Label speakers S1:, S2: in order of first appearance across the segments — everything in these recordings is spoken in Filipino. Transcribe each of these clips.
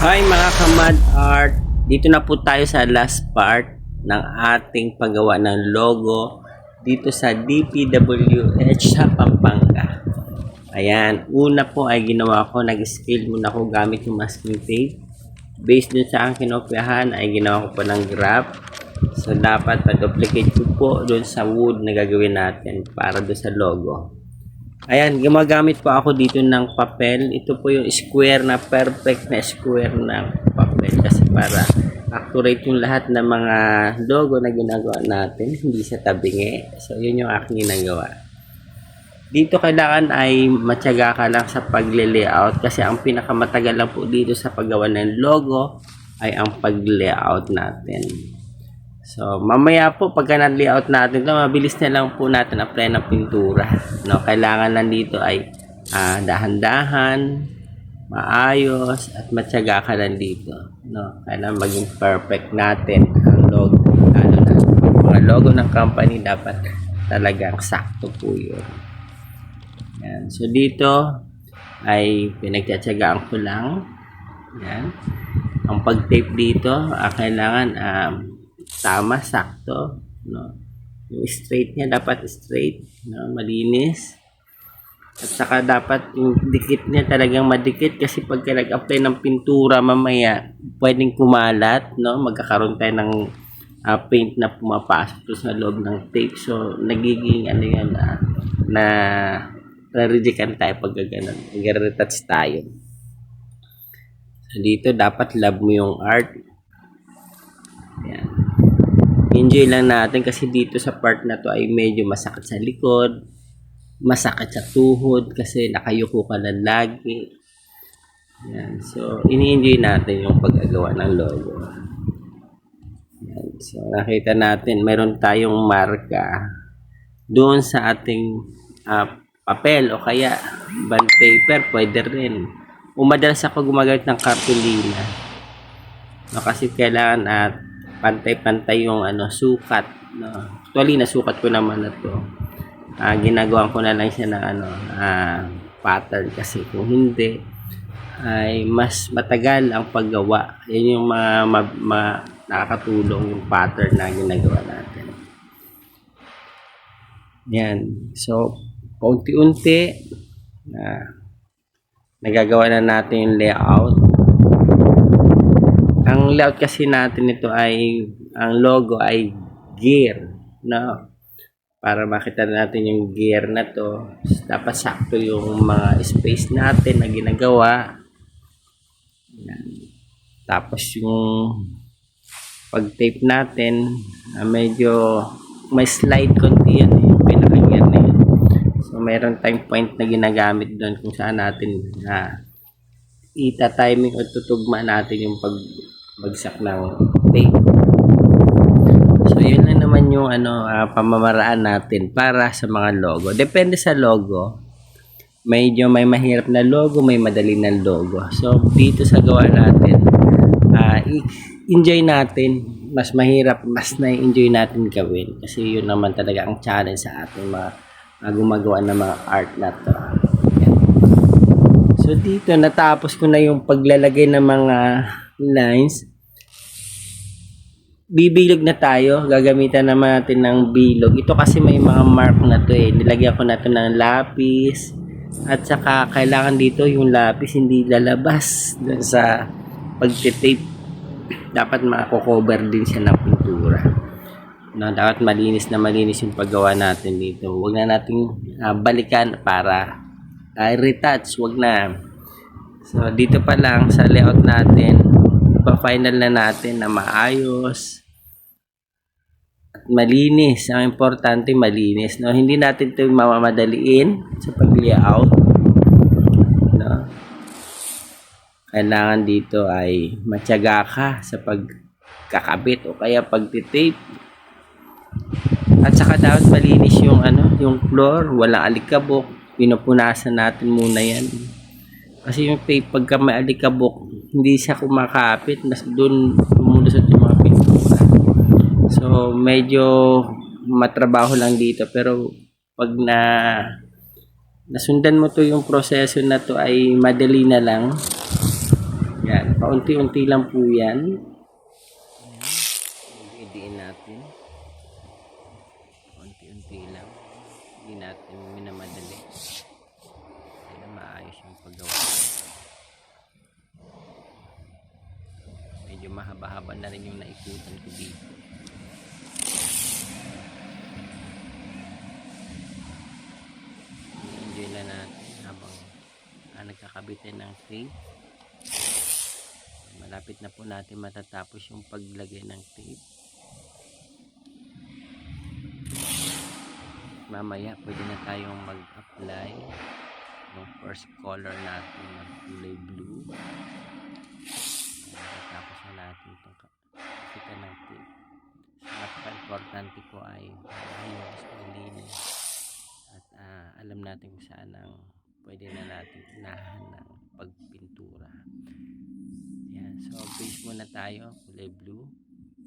S1: Hi mga kamad art! Dito na po tayo sa last part ng ating paggawa ng logo dito sa DPWH sa Pampanga. Ayan, una po ay ginawa ko, nag-scale muna ako gamit yung masking tape. Based dun sa aking kinopyahan ay ginawa ko po ng graph. So dapat pa-duplicate ko po dun sa wood na gagawin natin para dun sa logo. Ayan, gumagamit po ako dito ng papel. Ito po yung square na perfect na square na papel kasi para accurate yung lahat ng mga logo na ginagawa natin, hindi sa tabingi. So, yun yung aking ginagawa. Dito kailangan ay matyaga ka lang sa pagle-layout kasi ang pinakamatagal lang po dito sa paggawa ng logo ay ang pag-layout natin. So, mamaya po, pagka na-layout natin ito, mabilis na lang po natin apply ng pintura. No, kailangan lang dito ay ah, dahan-dahan, maayos, at matyaga ka lang dito. No, kailangan maging perfect natin ang logo. Lalo na, mga logo ng company dapat talagang sakto po yun. Yan. So, dito ay pinagtsatsagaan ko lang. Yan. Ang pag-tape dito, ah, kailangan um, tama, sakto, no? Yung straight niya dapat straight, no? Malinis. At saka dapat yung dikit niya talagang madikit kasi pagka nag-apply ng pintura mamaya, pwedeng kumalat, no? Magkakaroon tayo ng ah, paint na pumapasok to sa loob ng tape. So, nagiging ano yan, ah, na raridikan tayo pag gano'n. Nag-retouch tayo. So, dito dapat love mo yung art. Yan. Enjoy lang natin kasi dito sa part na to ay medyo masakit sa likod, masakit sa tuhod kasi nakayuko ka lang lagi. Yan. So, ini-enjoy natin yung paggagawa ng logo. Yan. So, nakita natin, meron tayong marka doon sa ating ah, papel o kaya bond paper, pwede rin. Umadalas ako gumagamit ng cartolina. No, kasi kailangan at pantay-pantay yung ano sukat no. Actually nasukat ko naman na to. Ah, ginagawa ko na lang siya ng ano ah, pattern kasi kung hindi ay mas matagal ang paggawa. Yan yung mga ma- ma- nakakatulong yung pattern na ginagawa natin. Yan. So, paunti-unti na nagagawa na natin yung layout ang layout kasi natin ito ay ang logo ay gear no para makita natin yung gear na to dapat sakto yung mga space natin na ginagawa Yan. tapos yung pag tape natin ah, medyo may slide konti yan eh, yung pinaka gear na yun so mayroon tayong point na ginagamit doon kung saan natin na ita-timing o tutugma natin yung pag bagsak ng tape. So, yun lang naman yung ano, ah, pamamaraan natin para sa mga logo. Depende sa logo. Medyo may mahirap na logo, may madali na logo. So, dito sa gawa natin, ah, i- enjoy natin. Mas mahirap, mas na-enjoy natin gawin. Kasi yun naman talaga ang challenge sa ating mga ah, gumagawa ng mga art na to. So, dito natapos ko na yung paglalagay ng mga lines bibilog na tayo. Gagamitan naman natin ng bilog. Ito kasi may mga mark na to eh. Nilagyan ko na to ng lapis. At saka kailangan dito yung lapis hindi lalabas dun sa pagtitape. Dapat mako-cover din siya ng pintura. No, dapat malinis na malinis yung paggawa natin dito. Huwag na nating ah, balikan para uh, retouch. Huwag na. So, dito pa lang sa layout natin, pa-final na natin na maayos at malinis. Ang importante, malinis. No? Hindi natin ito mamamadaliin sa pag-layout. No? Kailangan dito ay matyaga ka sa pagkakabit o kaya pagtitape. At saka dapat malinis yung ano, yung floor, walang alikabok. Pinupunasan natin muna yan. Kasi yung tape, pagka may alikabok, hindi siya kumakapit. Nas doon lumulusot yung mga pintura. So, medyo matrabaho lang dito. Pero, pag na nasundan mo to yung proseso na to ay madali na lang. Yan, paunti-unti lang po yan. Idiin natin. Paunti-unti lang. Hindi natin minamadali. Kaya maayos yung paggawa. Medyo mahaba-haba na rin yung naikutan ko dito. enjoy na natin habang ah, nagkakabit ng tape malapit na po natin matatapos yung paglagay ng tape mamaya pwede na tayong mag-apply ng first color natin ng kulay blue napaka-importante po ay ayos, malinis at ah, alam natin kung saan ang pwede na natin unahan ng pagpintura. Yan so base muna tayo kulay blue.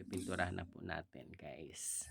S1: Pipinturahan na po natin guys.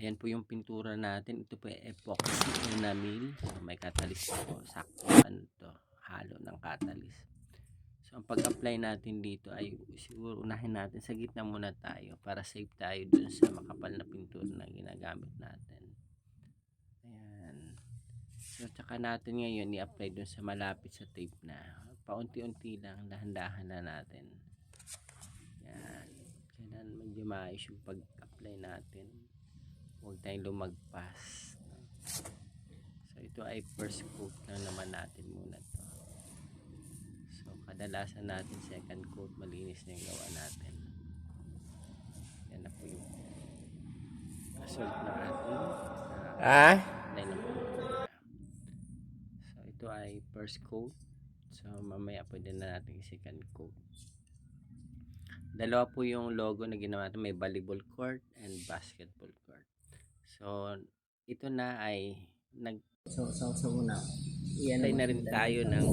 S1: Ayan po yung pintura natin. Ito po epoxy enamel. So may catalyst po. Sakto ano to. Halo ng catalyst so ang pag-apply natin dito ay siguro unahin natin sa gitna muna tayo para safe tayo dun sa makapal na pintura na ginagamit natin Ayan. So, tsaka natin ngayon i-apply dun sa malapit sa tape na. Paunti-unti lang, dahan-dahan na natin. Yan. Kailan medyo maayos yung pag-apply natin. Huwag tayong lumagpas. So, ito ay first coat lang naman natin muna kadalasan natin second coat, malinis na yung gawa natin. Yan na po yung result ng ating ah, pintura. So ito ay first coat. So mamaya pwede na natin second coat. Dalawa po yung logo na ginawa natin. May volleyball court and basketball court. So ito na ay nag
S2: So, so, so muna. Iyan
S1: apply na rin tayo ng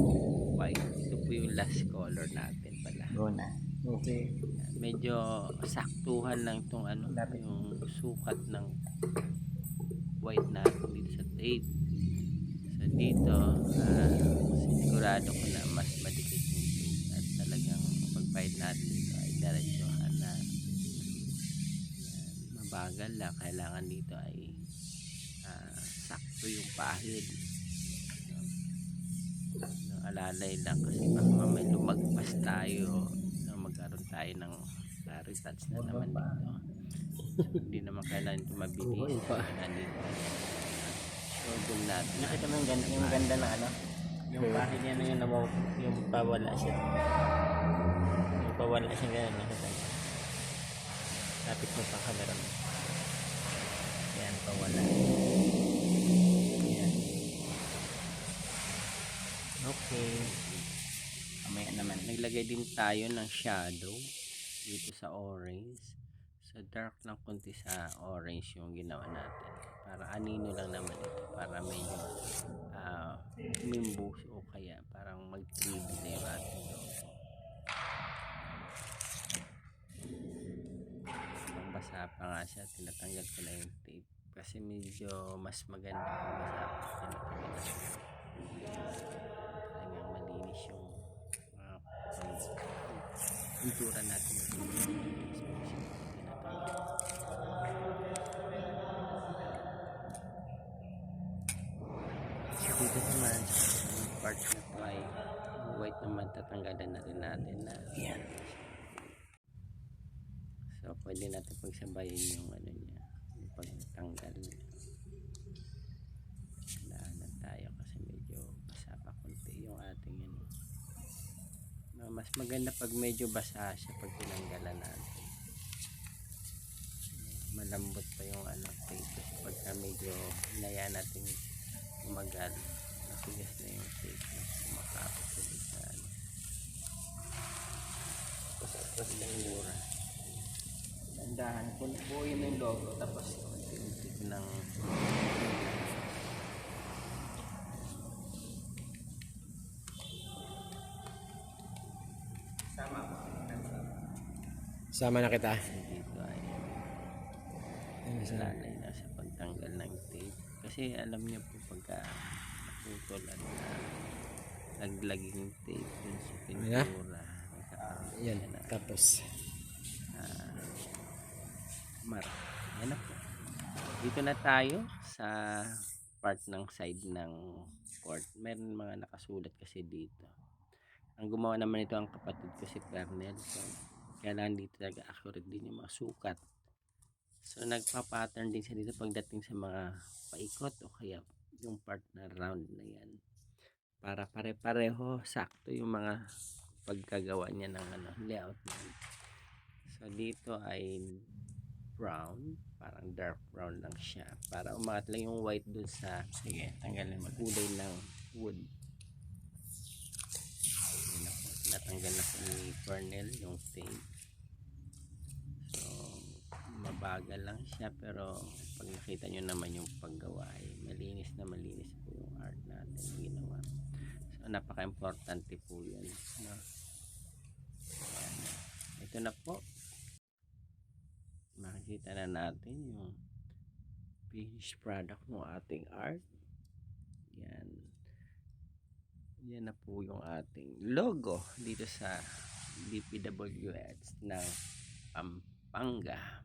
S1: white. Ito po yung last color natin pala.
S2: Go na. Okay.
S1: Medyo saktuhan lang itong ano,
S2: Lapit.
S1: yung sukat ng white natin dito sa tape. So dito, ah, sigurado ko na mas madikit yung tape at talagang pagpahid natin dito ay diretsuhan na yan, mabagal lang. Kailangan dito ay ah, sakto yung pahid. No, alalay lang kasi baka mamaya lumagpas tayo no, magkaroon tayo ng uh, retouch na naman dito. Hindi naman kailangan ito mabilis. Kailangan dito. So, doon natin.
S2: Nakita mo yung ganda, yung ganda ng ano?
S1: Yung pahid niya na yung namaw, yung pawala siya. Yung pawala siya ganyan. Nakita mo. Lapit mo pa camera mo. Yan, pawala. Okay.
S2: Mamaya naman.
S1: Naglagay din tayo ng shadow dito sa orange. So dark lang konti sa orange yung ginawa natin. Para anino lang naman ito. Para medyo uh, umimbus o kaya parang mag-3D na yung ating logo. Basa pa nga siya, tinatanggal ko na yung tape. Kasi medyo mas maganda kung basa pa. Tinatanggal na siya. Pintura natin. Dito naman sa part na to ay white naman tatanggalan na rin natin na
S2: Yan.
S1: So, pwede natin pagsabayin yung ano niya, yung pagtanggal niya. Daanan tayo kasi medyo basa pa konti yung ating yun. No, mas maganda pag medyo basa siya pag tinanggalan natin. Malambot pa yung ano, tape kasi pagka medyo hinaya natin umagal, natigas na yung tape na kumakapit ulit sa ano. Mura.
S2: Dandahan. Kung buuin mo yung logo, tapos
S1: unti-unti ng
S2: Sama
S3: na kita.
S1: dito ay lalay na sa pagtanggal ng tape kasi alam niyo po pagka naputol at uh, naglaging tape dun sa
S3: Ayan.
S1: pintura.
S3: Yan,
S1: ng
S3: tapos.
S1: mar. Yan na po. Dito na tayo sa part ng side ng court. Meron mga nakasulat kasi dito. Ang gumawa naman ito ang kapatid ko si Pernel. So, kailangan dito talaga accurate din yung mga sukat. So, nagpa-pattern din siya dito pagdating sa mga paikot o kaya yung part na round na yan. Para pare-pareho, sakto yung mga pagkagawa niya ng ano, layout niya. So, dito ay brown, parang dark brown lang siya para umangat lang yung white dun sa sige, tanggalin mo kulay ng wood Ayun na po, natanggal na po ni Cornell yung tape. So mabagal lang siya pero pag nakita nyo naman yung paggawa ay malinis na malinis po yung art natin na ginawa. So napaka importante po yun no? Ito na po. Makikita na natin yung finished product ng ating art. Yan yan na po yung ating logo dito sa DPWH ng Pampanga.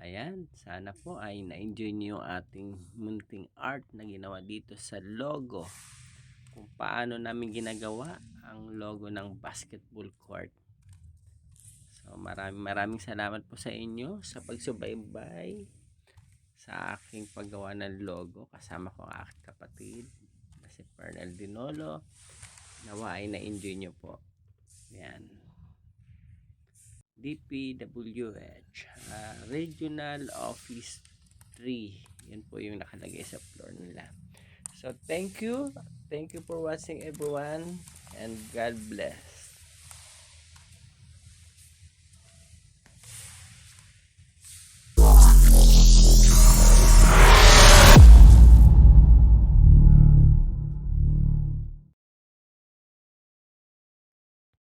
S1: Ayan sana po ay na-enjoy niyo yung ating munting art na ginawa dito sa logo. Kung paano namin ginagawa ang logo ng basketball court. So maraming maraming salamat po sa inyo sa pagsubaybay sa aking paggawa ng logo kasama ko ang aking kapatid si Pernel Dinolo. Nawa ay na-enjoy nyo po. Yan. DPWH ah, Regional Office 3. Yan po yung nakalagay sa floor nila. So thank you. Thank you for watching everyone and God bless.